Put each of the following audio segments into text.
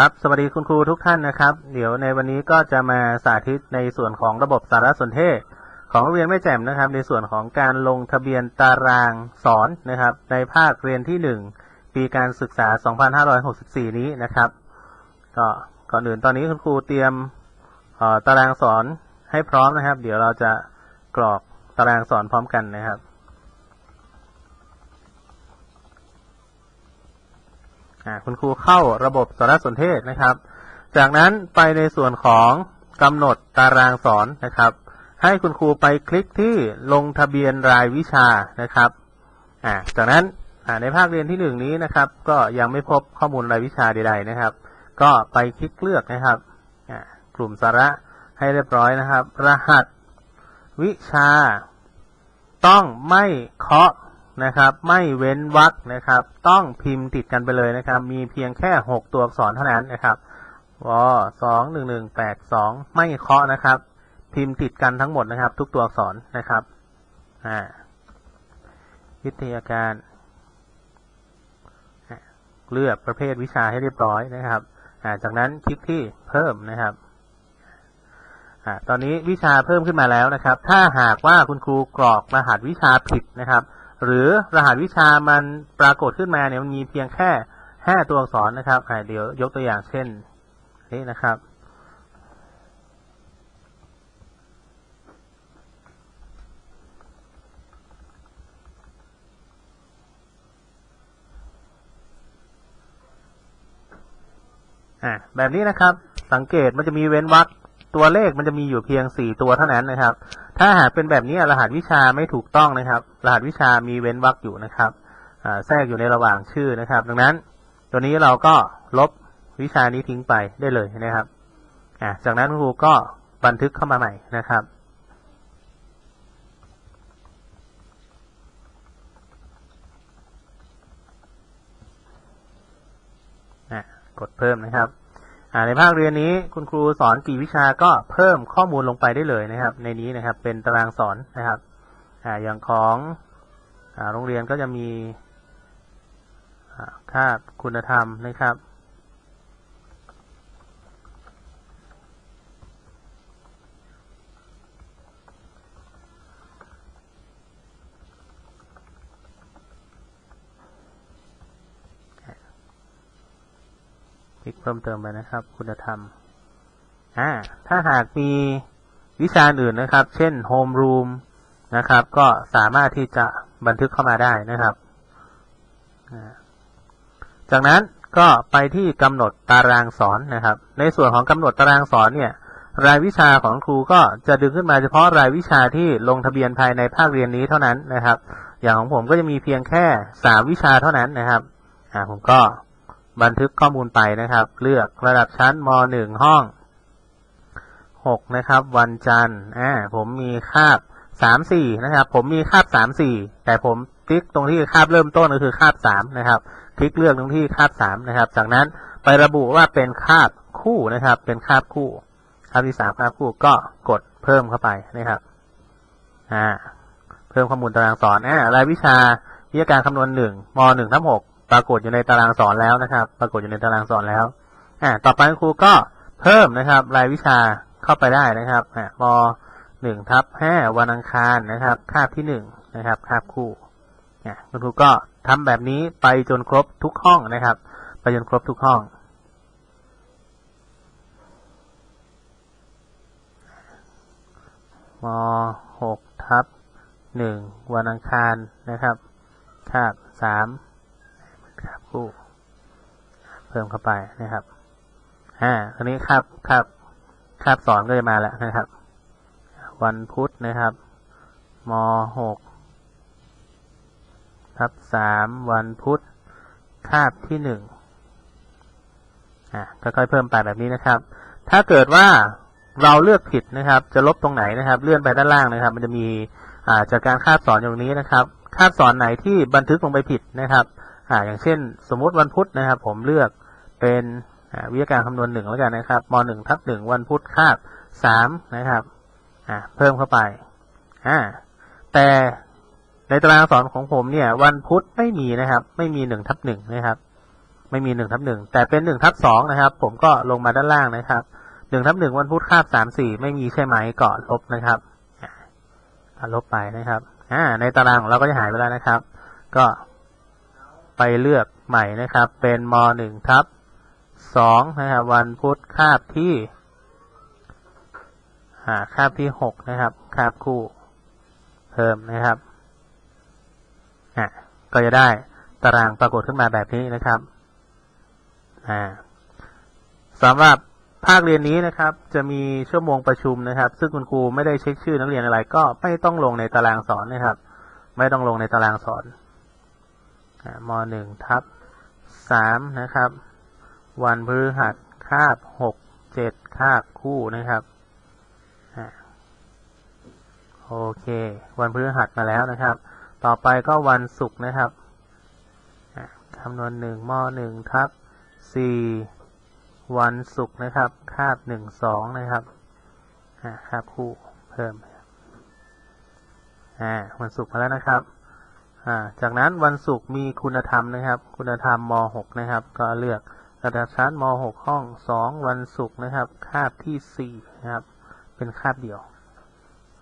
ครับ สวัสดีคุณครูทุกท่านนะครับ เดี๋ยวในวันนี้ก็จะมาสาธิตในส่วนของระบบสารสนเทศ ของโรงเรียนแม่แจ่มนะครับ ในส่วนของการลงทะเบียนตารางสอนนะครับ ในภาคเรียนที่ 1 ปีการศึกษา 2564 นี้นะครับ ก็ก่อนอื่นตอนนี้คุณครูเตรียมตารางสอนให้พร้อมนะครับ เดี๋ยวเราจะกรอกตารางสอนพร้อมกันนะครับ อ่า คุณครูเข้าระบบสารสนเทศนะครับ จากนั้นไปในส่วนของกำหนดตารางสอนนะครับ ให้คุณครูไปคลิกที่ลงทะเบียนรายวิชานะครับจากนั้นในภาคเรียนที่หนึ่งนี้นะครับ ก็ยังไม่พบข้อมูลรายวิชาใดๆนะครับ ก็ไปคลิกเลือกนะครับกลุ่มสาระให้เรียบร้อยนะครับ รหัสวิชา ต้องไม่เคาะ นะครับ ไม่เว้นวรรคนะครับ ต้องพิมพ์ติดกันไปเลยนะครับ มีเพียงแค่หกตัวอักษรเท่านั้นนะครับวสองหนึ่งหนึ่งแปดสองไม่เคาะนะครับ พิมพ์ติดกันทั้งหมดนะครับ ทุกตัวอักษรนะครับอ่าวิทยาการเลือกประเภทวิชาให้เรียบร้อยนะครับจากนั้นคลิกที่เพิ่มนะครับอตอนนี้วิชาเพิ่มขึ้นมาแล้วนะครับ ถ้าหากว่าคุณครูกรอกรหัสวิชาผิดนะครับ หรือรหัสวิชามันปรากฏขึ้นมาเนี่ยมันมีเพียงแค่ห้าตัวอักษรนะครับอ่าเดี๋ยวยกตัวอย่างเช่นนี้นะครับอ่าแบบนี้นะครับ สังเกตมันจะมีเว้นวรรค ตัวเลขมันจะมีอยู่เพียงสี่ตัวเท่านั้นนะครับ ถ้าหากเป็นแบบนี้รหัสวิชาไม่ถูกต้องนะครับ รหัสวิชามีเว้นวรรคอยู่นะครับอ่าแทรกอยู่ในระหว่างชื่อนะครับ ดังนั้นตัวนี้เราก็ลบวิชานี้ทิ้งไปได้เลยนะครับจากนั้นครูก็บันทึกเข้ามาใหม่นะครับอะกดเพิ่มนะครับ ในภาคเรียนนี้คุณครูสอนกี่วิชาก็เพิ่มข้อมูลลงไปได้เลยนะครับ ในนี้นะครับเป็นตารางสอนนะครับออย่างของอโรงเรียนก็จะมีค่าคุณธรรมนะครับ ลิกเพิ่มเติมไปนะครับ คุณธรรมอ่าถ้าหากมีวิชาอื่นนะครับ เช่น Home Room นะครับ ก็สามารถที่จะบันทึกเข้ามาได้นะครับ จากนั้นก็ไปที่กำหนดตารางสอนนะครับ ในส่วนของกำหนดตารางสอนเนี่ย รายวิชาของครูก็จะดึงขึ้นมาเฉพาะรายวิชาที่ลงทะเบียนภายในภาคเรียนนี้เท่านั้นนะครับ อย่างของผมก็จะมีเพียงแค่สามวิชาเท่านั้นนะครับ อ่าผมก็ บันทึกข้อมูลไปนะครับ เลือกระดับชั้นม .1 ห้อง 6 นะครับ วันจันทร์อ่าผมมีคาบ 3 4 นะครับ ผมมีคาบ 3 4 แต่ผมคลิกตรงที่คาบเริ่มต้นก็คือคาบ 3 นะครับ คลิกเลือกตรงที่คาบ 3 นะครับ จากนั้นไประบุว่าเป็นคาบคู่นะครับ เป็นคาบคู่คาบที่3คาบคู่ก็กดเพิ่มเข้าไปนะครับอ่าเพิ่มข้อมูลตารางสอนอ่ารายวิชาวิทยาการคำนวณ1ม .1 ทับ6 รากฏอยู่ในตารางสอนแล้วนะครับ ปรากฏอยู่ในตารางสอนแล้วอ่าต่อไปครูก็เพิ่มนะครับ รายวิชาเข้าไปได้นะครับอ่ามหนึ่งทับห้าวันอังคารนะครับคาบที่หนึ่งนะครับคาบคู่อ่าคุณครูก็ทำแบบนี้ไปจนครบทุกห้องนะครับ ไปจนครบทุกห้องมหกทับหนึ่งวันอังคารนะครับคาบสาม คู่ เพิ่มเข้าไปนะครับ อ่าทีนี้คาบคาบคาบสอนก็จะมาแล้วนะครับ วันพุธนะครับมหกทับสามวันพุธคาบที่หนึ่งอ่าค่อยๆเพิ่มไปแบบนี้นะครับ ถ้าเกิดว่าเราเลือกผิดนะครับ จะลบตรงไหนนะครับ เลื่อนไปด้านล่างนะครับ มันจะมีอ่าจากการคาบสอนอย่างนี้นะครับ คาบสอนไหนที่บันทึกลงไปผิดนะครับ อ่าอย่างเช่น สมมติวันพุธนะครับ ผมเลือกเป็นวิทยาการคำนวณหนึ่งแล้วกันนะครับมหนึ่งทับหนึ่งวันพุธคาบสามนะครับอ่าเพิ่มเข้าไปอ่าแต่ในตารางสอนของผมเนี่ย วันพุธไม่มีนะครับ ไม่มีหนึ่งทับหนึ่งนะครับ ไม่มีหนึ่งทับหนึ่งแต่เป็นหนึ่งทับสองนะครับ ผมก็ลงมาด้านล่างนะครับหนึ่งทับหนึ่งวันพุธคาบสามสี่ไม่มีใช่ไหมก็ลบนะครับลบไปนะครับอ่าในตารางของเราก็จะหายไปแล้วนะครับ ก็ ไปเลือกใหม่นะครับ เป็นมหนึ่งทับสองนะครับวันพุธคาบที่อ่าคาบที่หกนะครับคาบคู่ เพิ่มนะครับก็จะได้ตารางปรากฏขึ้นมาแบบนี้นะครับสำหรับภาคเรียนนี้นะครับ จะมีชั่วโมงประชุมนะครับ ซึ่งคุณครูไม่ได้เช็คชื่อนักเรียนอะไร ก็ไม่ต้องลงในตารางสอนนะครับ ไม่ต้องลงในตารางสอน มหนึ่งทับสามนะครับ วันพฤหัสคาบหกเจ็ดคาบคู่นะครับโอเค วันพฤหัสมาแล้วนะครับ ต่อไปก็วันศุกร์นะครับคำนวณหนึ่งมหนึ่งทับสี่วันศุกร์นะครับ คาบหนึ่งสองนะครับคาบคู่เพิ่มอ่าวันศุกร์มาแล้วนะครับ อ่า จากนั้นวันศุกร์มีคุณธรรมนะครับ คุณธรรมมหกนะครับ ก็เลือกระดับชั้นมหกห้องสองวันศุกร์นะครับ คาบที่สี่นะครับ เป็นคาบเดียว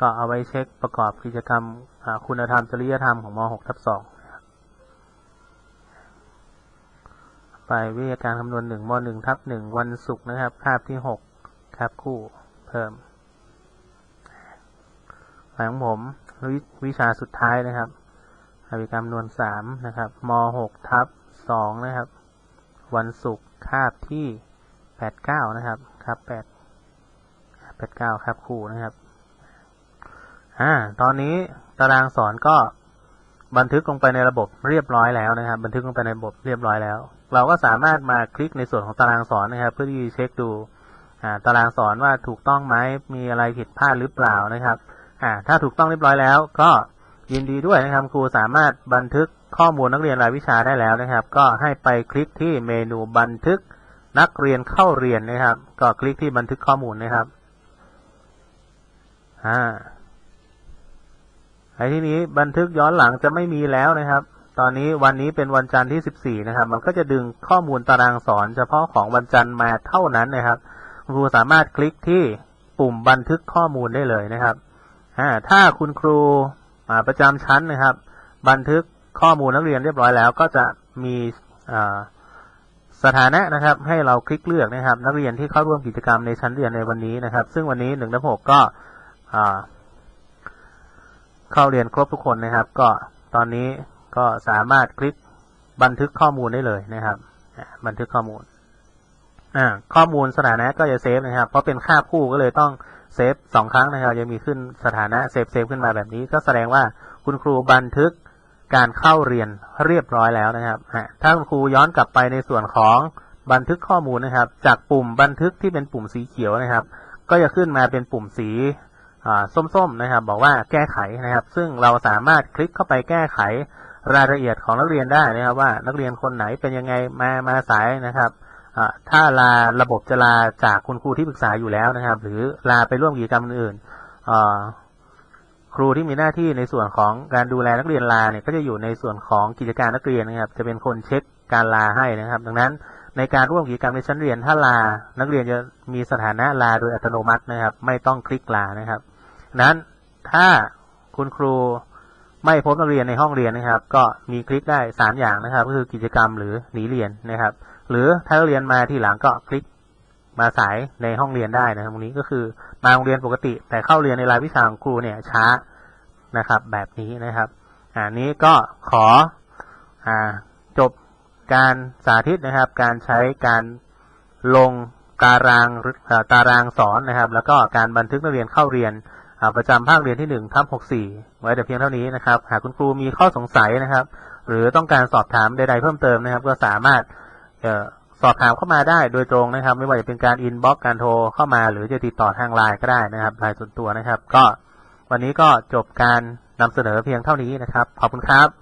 ก็เอาไว้เช็คประกอบกิจกรรมคุณธรรมจริยธรรมของม .6 ทับ2ไปวิทยาการคำนวณ1ม .1 ทับ1วันศุกร์นะครับ คาบที่ 6 คาบคู่เพิ่มหลังผมวิชาสุดท้ายนะครับ วิการคำนวณ3นะครับม .6 ทับ2นะครับ วันศุกร์คาบที่89นะครับคาบ8 89คาบคู่นะครับอ่าตอนนี้ตารางสอนก็บันทึกลงไปในระบบเรียบร้อยแล้วนะครับ บันทึกลงไปในระบบเรียบร้อยแล้ว เราก็สามารถมาคลิกในส่วนของตารางสอนนะครับ เพื่อที่เช็คดูอ่าตารางสอนว่าถูกต้องไหมมีอะไรผิดพลาดหรือเปล่านะครับอ่าถ้าถูกต้องเรียบร้อยแล้วก็ ยินดีด้วยนะครับครูสามารถบันทึกข้อมูลนักเรียนรายวิชาได้แล้วนะครับ ก็ให้ไปคลิกที่เมนูบันทึกนักเรียนเข้าเรียนนะครับ ก็คลิกที่บันทึกข้อมูลนะครับอ่าไอ้ที่นี้บันทึกย้อนหลังจะไม่มีแล้วนะครับ ตอนนี้วันนี้เป็นวันจันทร์ที่ 14 นะครับ มันก็จะดึงข้อมูลตารางสอน เฉพาะของวันจันทร์มาเท่านั้นนะครับครูสามารถคลิกที่ปุ่มบันทึกข้อมูลได้เลยนะครับอ่าถ้าคุณครู ประจำชั้นนะครับ บันทึกข้อมูลนักเรียนเรียบร้อยแล้ว ก็จะมีสถานะนะครับ ให้เราคลิกเลือกนะครับ นักเรียนที่เข้าร่วมกิจกรรมในชั้นเรียนในวันนี้นะครับ ซึ่งวันนี้1นึ่งหกก็เข้าเรียนครบทุกคนนะครับ ก็ตอนนี้ก็สามารถคลิกบันทึกข้อมูลได้เลยนะครับ บันทึกข้อมูลข้อมูลสถานะก็จะเซฟนะครับ เพราะเป็นค่าคู่ก็เลยต้อง เซฟสองครั้งนะครับจะมีขึ้นสถานะเซฟเซฟขึ้นมาแบบนี้ ก็แสดงว่าคุณครูบันทึกการเข้าเรียนเรียบร้อยแล้วนะครับถ้าคุณครูย้อนกลับไปในส่วนของบันทึกข้อมูลนะครับ จากปุ่มบันทึกที่เป็นปุ่มสีเขียวนะครับ ก็จะขึ้นมาเป็นปุ่มสีอ่าส้มๆนะครับ บอกว่าแก้ไขนะครับ ซึ่งเราสามารถคลิกเข้าไปแก้ไขรายละเอียดของนักเรียนได้นะครับ ว่านักเรียนคนไหนเป็นยังไงมามาสายนะครับ ถ้าลาระบบจะลาจากคุณครูที่ปรึกษาอยู่แล้วนะครับ หรือลาไปร่วมกิจกรรมอื่นครูที่มีหน้าที่ในส่วนของการดูแลนักเรียนลาเนี่ยก็จะอยู่ในส่วนของกิจการนักเรียนนะครับ จะเป็นคนเช็คการลาให้นะครับ ดังนั้นในการร่วมกิจกรรมในชั้นเรียนถ้าลา นักเรียนจะมีสถานะลาโดยอัตโนมัตินะครับ ไม่ต้องคลิกลานะครับ นั้นถ้าคุณครูไม่พบนักเรียนในห้องเรียนนะครับ ก็มีคลิกได้สามอย่างนะครับ ก็คือกิจกรรมหรือหนีเรียนนะครับ หรือถ้าเรียนมาทีหลังก็คลิกมาสายในห้องเรียนได้นะครับตรงนี้ก็คือมาโรงเรียนปกติ แต่เข้าเรียนในรายวิชาของครูเนี่ยช้านะครับ แบบนี้นะครับอันนี้ก็ขออจบการสาธิตนะครับ การใช้การลงตารางตารางสอนนะครับ แล้วก็การบันทึกนักเรียนเข้าเรียนประจำภาคเรียนที่หนึ่งทับหกสี่ไว้แต่เพียงเท่านี้นะครับ หากคุณครูมีข้อสงสัยนะครับ หรือต้องการสอบถามใดๆเพิ่มเติมนะครับ ก็สามารถ จะสอบถามเข้ามาได้โดยตรงนะครับ ไม่ว่าจะเป็นการอินบ็อกการโทรเข้ามา หรือจะติดต่อทางไลน์ก็ได้นะครับไลน์ส่วนตัวนะครับ ก็วันนี้ก็จบการนำเสนอเพียงเท่านี้นะครับ ขอบคุณครับ